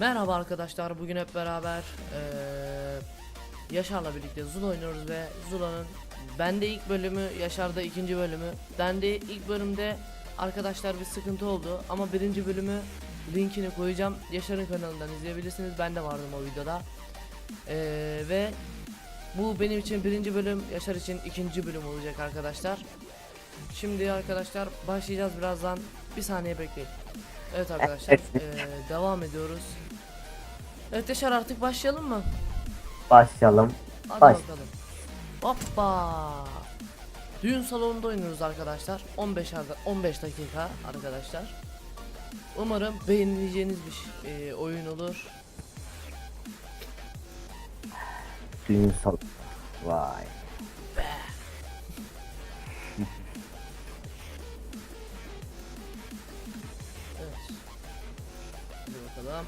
Merhaba arkadaşlar bugün hep beraber eee, Yaşar'la birlikte Zula oynuyoruz ve Zula'nın bende ilk bölümü Yaşar'da ikinci bölümü. Bende ilk bölümde arkadaşlar bir sıkıntı oldu ama birinci bölümü linkini koyacağım. Yaşar'ın kanalından izleyebilirsiniz. Ben de vardım o videoda. Eee, ve bu benim için birinci bölüm Yaşar için ikinci bölüm olacak arkadaşlar Şimdi arkadaşlar başlayacağız birazdan bir saniye bekleyin Evet arkadaşlar eee, devam ediyoruz Evet Yaşar artık başlayalım mı? Başlayalım. Hadi Baş. bakalım. Hoppa. Düğün salonunda oynuyoruz arkadaşlar. 15 arda- 15 dakika arkadaşlar. Umarım beğeneceğiniz bir e, oyun olur. Düğün sal. Vay. Evet. Hadi bakalım.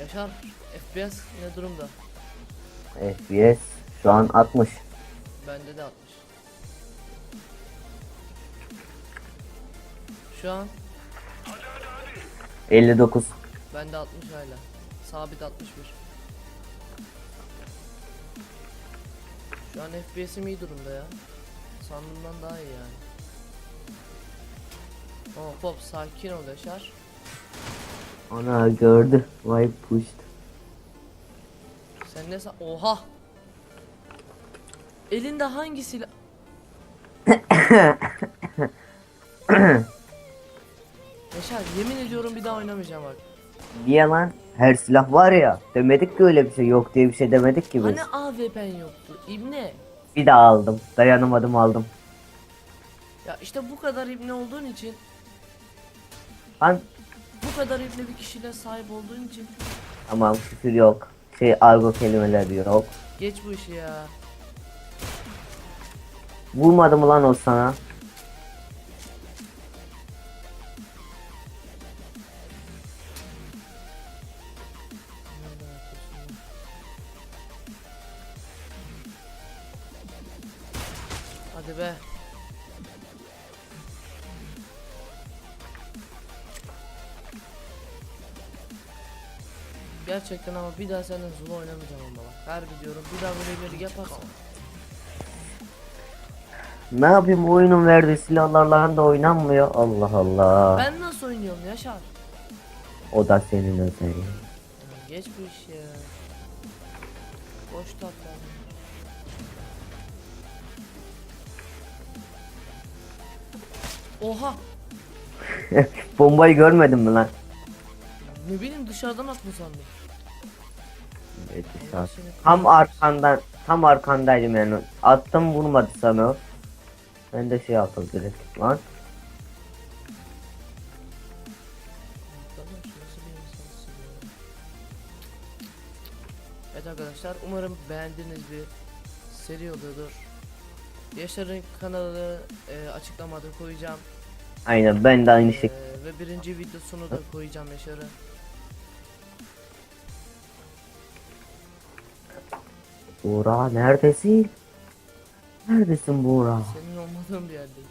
Yaşar FPS ne durumda? FPS şu an 60. Bende de 60. Şu an 59. bende 60 hala. Sabit 61. Şu an FPS'im iyi durumda ya. Sandığımdan daha iyi yani. Hop hop sakin ol Yaşar. Ana gördü. Vay pushed. Sen ne sa- Oha! Elinde hangi silah? Yaşar yemin ediyorum bir daha oynamayacağım bak. Niye lan? Her silah var ya. Demedik ki öyle bir şey yok diye bir şey demedik ki biz. Hani AWP'n yoktu? İbne. Bir daha aldım. Dayanamadım aldım. Ya işte bu kadar ibne olduğun için, Lan bu kadar ibne bir kişiyle sahip olduğun için tamam küfür yok. Şey argo kelimeler yok. geç bu işi ya. Vurmadı mı lan o sana? Gerçekten ama bir daha senden Zula oynamayacağım ama bak. Harbi diyorum bir daha böyle ileri yaparsan. Ne yapayım bu oyunun verdiği silahlarla da oynanmıyor. Allah Allah. Ben nasıl oynuyorum Yaşar? O da senin özelliğin. Ya geç bu iş ya. Boş tatlı. Oha! Bombayı görmedin mi lan? Ne bileyim dışarıdan atma sandım. Evet, seni Tam arkandan tam arkandaydım yani. Attım vurmadı sana. Ben de şey yaptım direkt lan. Arkadaş, nasıl bir insansın ya? Evet arkadaşlar umarım beğendiğiniz bir seri oluyordur. Yaşar'ın kanalını e, açıklamada koyacağım. Aynen ben de aynı E, şey. ve birinci videosunu da koyacağım Yaşar'ın. Buğra neredesin? Neredesin Buğra? Senin olmadığın bir yerdeyim.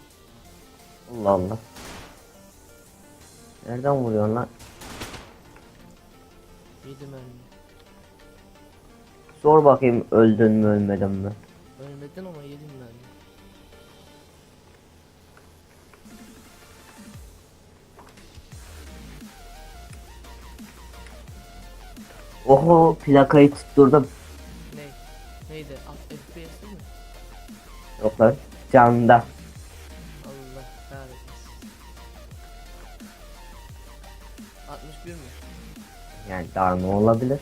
Allah Allah. Nereden vuruyorsun lan? Yedim mermi. Sor bakayım öldün mü ölmedin mi? Ölmedin ama yedim mermi. Oho plakayı tutturdum. Neydi? At FPS değil mi? Yok lan canda. Allah kahretmesin. 61 mi? Yani daha ne olabilir?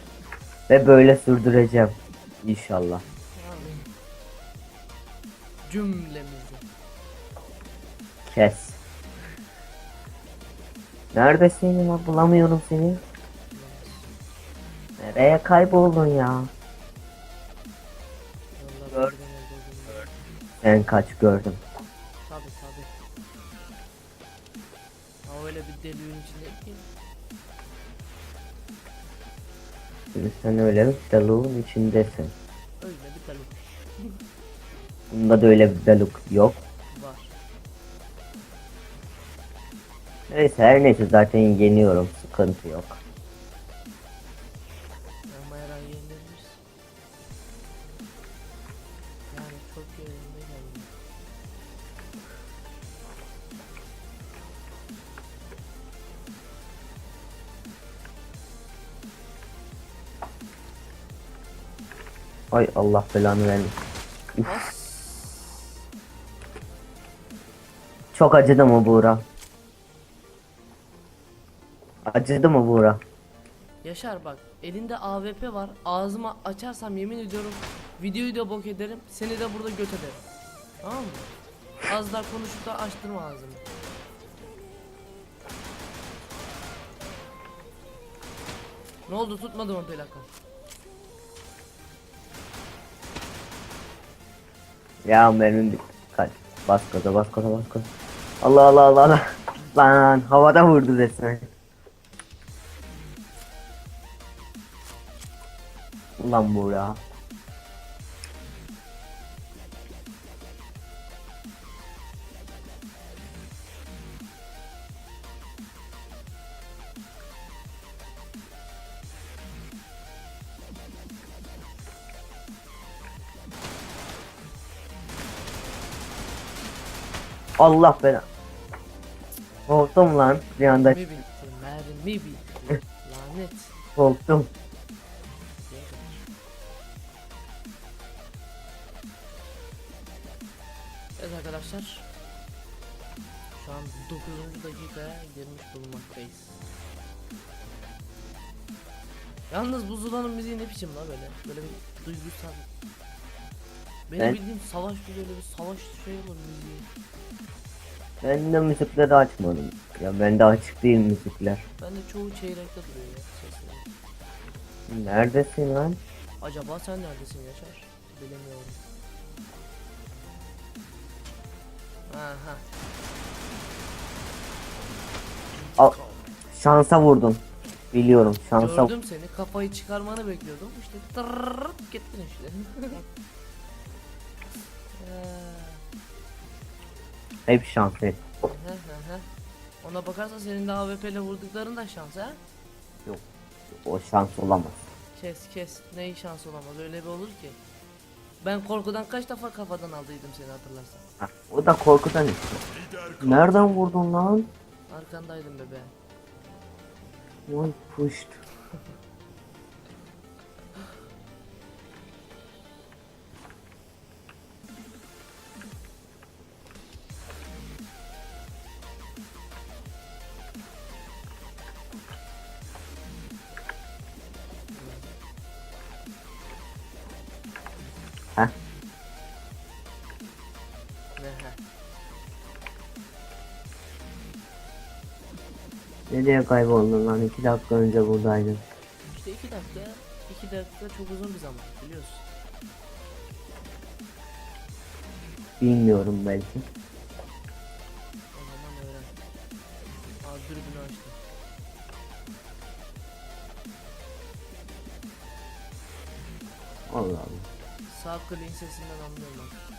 Ve böyle sürdüreceğim. İnşallah. Amin. Cümlemizi. Kes. Neredesin ya? Bulamıyorum seni. Nereye kayboldun ya? Ben kaç gördüm. Tabi tabi. Ama öyle bir deliğin içinde ki. Şimdi sen öyle bir dalığın içindesin. Öyle bir delik. Bunda da öyle bir beluk yok. Var. Neyse her neyse zaten yeniyorum. Sıkıntı yok. Ama her an. Yani çok yerinde Ay Allah belanı vermiş. Çok acıdı mı Buğra? Acıdı mı Buğra? Yaşar bak elinde AWP var ağzımı açarsam yemin ediyorum videoyu da bok ederim seni de burada göt ederim Tamam mı? Az daha konuşup da açtırma ağzını Ne oldu tutmadı mı plaka? Ya mermim bitti. Kaç. Bas gaza bas gaza bas gaza. Allah Allah Allah. Lan havada vurdu resmen. Ulan Buğra. Allah bela. Korktum lan bir anda. Mermi bitti mermi bitti. Lanet. Korktum. Evet arkadaşlar. Şu an 9. dakikaya girmiş bulunmaktayız. Yalnız bu Zula'nın müziği ne biçim la böyle? Böyle bir duygusal. Benim Ben- bildiğim savaş bir böyle bir savaş şey olur müziği Ben de müzikleri açmadım. Ya bende açık değil müzikler. Ben de çoğu çeyrekte duruyor ya sesleri Neredesin lan? Acaba sen neredesin Yaşar? Bilemiyorum Aha Al, şansa vurdun. Biliyorum şansa. Gördüm seni kafayı çıkarmanı bekliyordum işte Ee, Hep şans hep. Ona bakarsan senin de AWP ile vurdukların da şans ha? Yok. O şans olamaz. Kes kes. Neyi şans olamaz öyle bir olur ki. Ben korkudan kaç defa kafadan aldıydım seni hatırlarsan. Ha, o da korkudan işte. Nereden vurdun lan? Arkandaydım bebeğim. Vay puşt. nereye kayboldun lan? İki dakika önce buradaydın. İşte iki dakika. iki dakika çok uzun bir zaman biliyorsun. Bilmiyorum belki. O zaman öğren. Aa dürbünü açtım. Allah Allah. Sağ kliğin sesinden anlıyorum bak.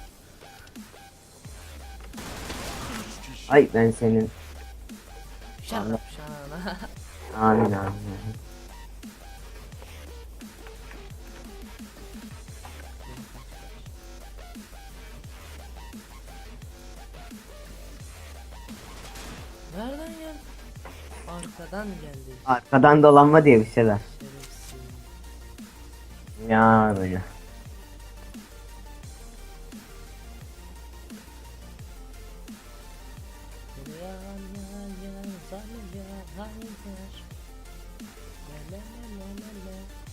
Ay ben senin. Şarap şana. Amin amin. Nereden geldi? Arkadan geldi. Arkadan dolanma diye bir şeyler. Şerefsiz. Ya böyle. Ya hayır. La la la la la.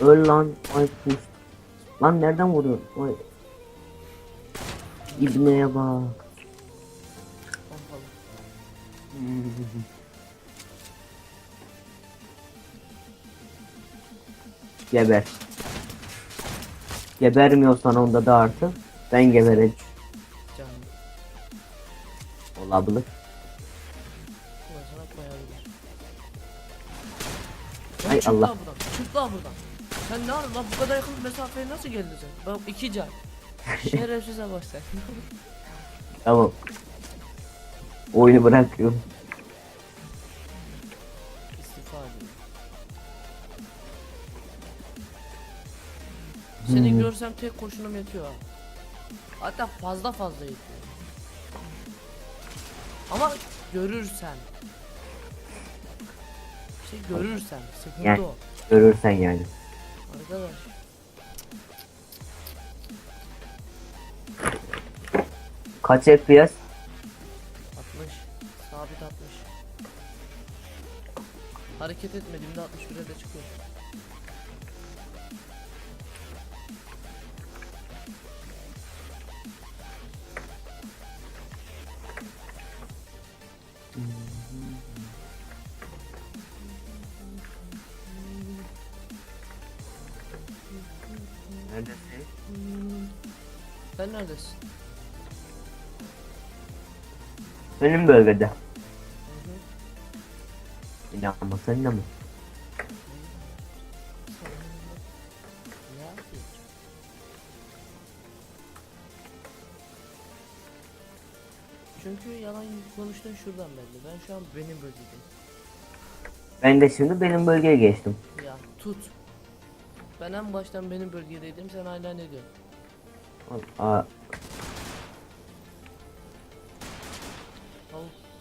Öl lan. Ay. Lan nereden vuruyorsun? Ay. İbneye bak. Geber. Gebermiyorsan onda da artı. Ben gebereceğim. Olabilir. Ulan sana koyabilir. Ay çık Allah. lan buradan. Çık lan buradan. Sen ne yapıyorsun lan bu kadar yakın mesafeye nasıl geldin sen? Bak iki can. Şerefsize sen. Tamam. Oyunu bırakıyorum. İstifa ediyor. Seni Hmm. görsem tek kurşunum yetiyor ha. Hatta fazla fazla yetiyor. Ama görürsen. Şey görürsen sıkıntı Yani. o. Görürsen yani. Arkadaş. Kaç FPS? 60. Sabit 60. Hareket etmediğimde 61'e de çıkıyor. Benim bölgede. İnanma. Ne yapıyorsun? Çünkü yalan konuştuğun şuradan belli. Ben şu an benim bölgedeyim. Ben de şimdi benim bölgeye geçtim. Ya tut. Ben en baştan benim bölgedeydim. Sen hala ne diyorsun? Aa,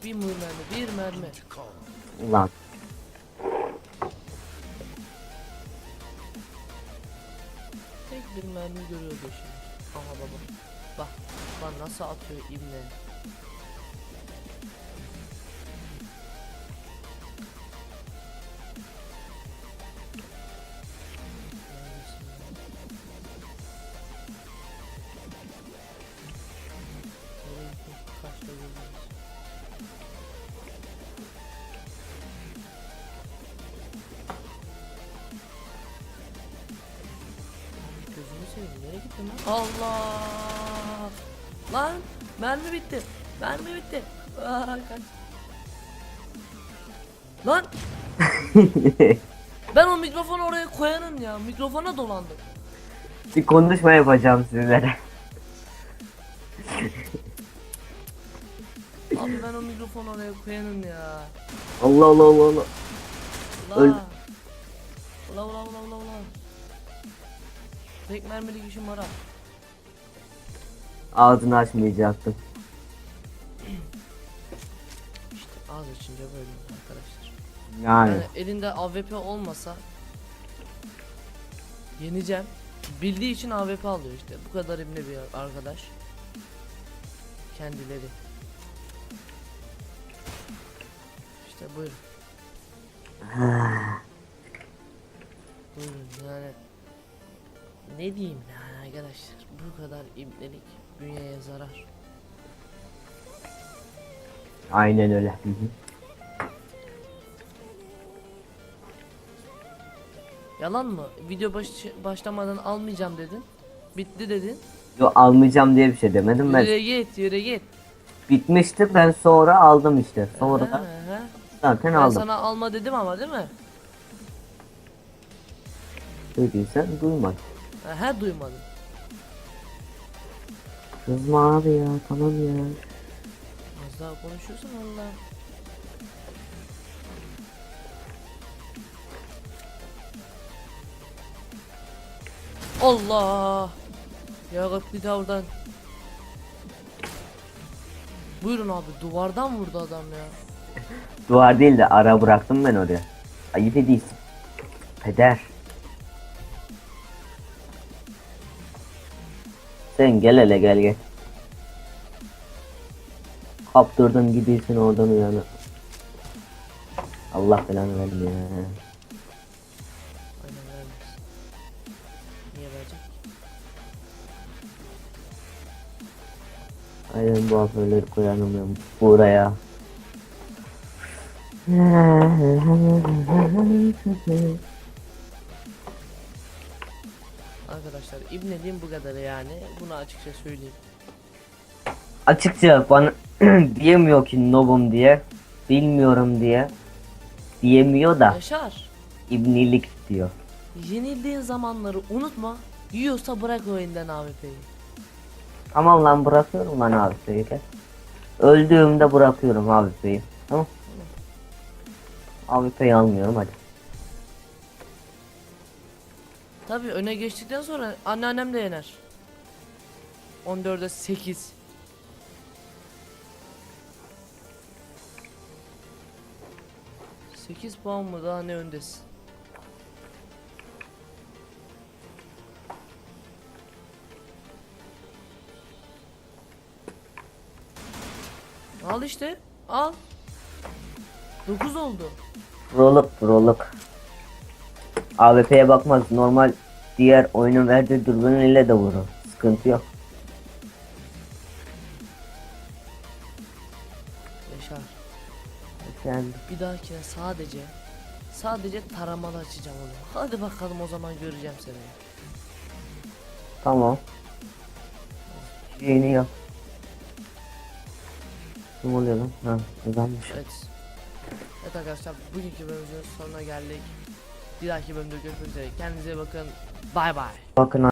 bir mermi, bir mermi. ulan. Tek bir mermi görüyordu şimdi. Aha baba. Bak, bak nasıl atıyor ibne. Allah! Lan mermi bitti. Mermi bitti. Aa, kaç. Lan ben o mikrofonu oraya koyanım ya. Mikrofona dolandım. bir konuşma yapacağım sizlere. Abi ben o mikrofonu oraya koyanım ya. Allah Allah Allah Allah. La. Öl- Ula ula ula ula ula. Tek mermilik işim var ha. Ağzını açmayacaktım. İşte ağız açınca böyle arkadaşlar. Yani. Yani elinde AWP olmasa yeneceğim. Bildiği için AWP alıyor işte. Bu kadar imli bir arkadaş. Kendileri. İşte buyurun. buyurun yani. Ne diyeyim yani arkadaşlar. Bu kadar imlelik bünyeye zarar. Aynen öyle. Hı hı. Yalan mı? Video baş, başlamadan almayacağım dedin. Bitti dedin. Yo, almayacağım diye bir şey demedim ben. Yürü git yürü git. Bitmişti ben sonra aldım işte. Sonra da zaten Ben aldım. sana alma dedim ama değil mi? Dediysen duyma. Aha duymadım. Kızma abi ya tamam ya. Az daha konuşuyorsun Allah. Allah. Ya bir daha oradan. Buyurun abi duvardan vurdu adam ya. Duvar değil de ara bıraktım ben oraya. Ayıp ediyorsun. Peder. Sen gel hele gel gel. Kaptırdın gidiyorsun oradan uyana. Allah belanı versin ya. Aynen vermez. Niye verecek? Aynen bu hoparlörü koyalım ben buraya. Arkadaşlar ibneliğim bu kadar yani. Bunu açıkça söyleyeyim. Açıkça bana diyemiyor ki nobum diye. Bilmiyorum diye. Diyemiyor da Yaşar. ibnilik diyor. Yenildiğin zamanları unutma. Yiyorsa bırak o elinden AWP'yi. Tamam lan bırakıyorum lan abi Bey'i. Öldüğümde bırakıyorum abi Bey'i. Tamam. Abi Bey'i almıyorum hadi. Tabi öne geçtikten sonra anneannem de yener. 14'e 8. Sekiz puan mı daha ne öndesin? Al işte al 9 oldu Proluk proluk. AWP'ye bakmaz. Normal diğer oyunun verdiği dürbün ile de vurur. Sıkıntı yok. Yaşar Yani Bir dahakine sadece sadece taramalı açacağım onu. Hadi bakalım o zaman göreceğim seni. tamam. Yeni yap. Ne oluyor lan? Ha, uzanmış. Evet. Evet arkadaşlar bugünkü bölümümüzün sonuna geldik. Bir dahaki bölümde görüşmek üzere. Kendinize bakın. Bay bay. Bakın